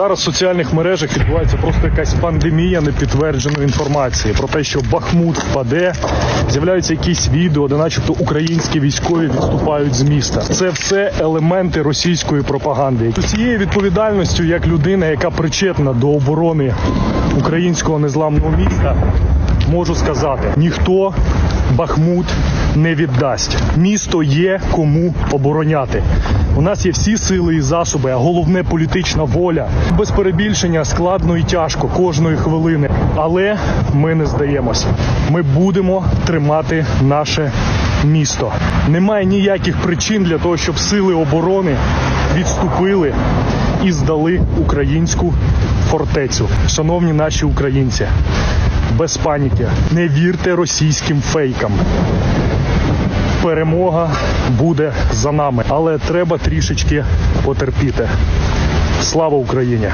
Зараз в соціальних мережах відбувається просто якась пандемія непідтвердженої інформації про те, що Бахмут впаде. З'являються якісь відео, де, начебто, українські військові відступають з міста. Це все елементи російської пропаганди. Цією відповідальністю, як людина, яка причетна до оборони українського незламного міста, можу сказати: ніхто Бахмут не віддасть. Місто є кому обороняти. У нас є всі сили і засоби, а головне політична воля. Без перебільшення складно і тяжко кожної хвилини. Але ми не здаємося. Ми будемо тримати наше місто. Немає ніяких причин для того, щоб сили оборони відступили і здали українську фортецю. Шановні наші українці, без паніки, не вірте російським фейкам. Перемога буде за нами, але треба трішечки потерпіти. Слава Україні!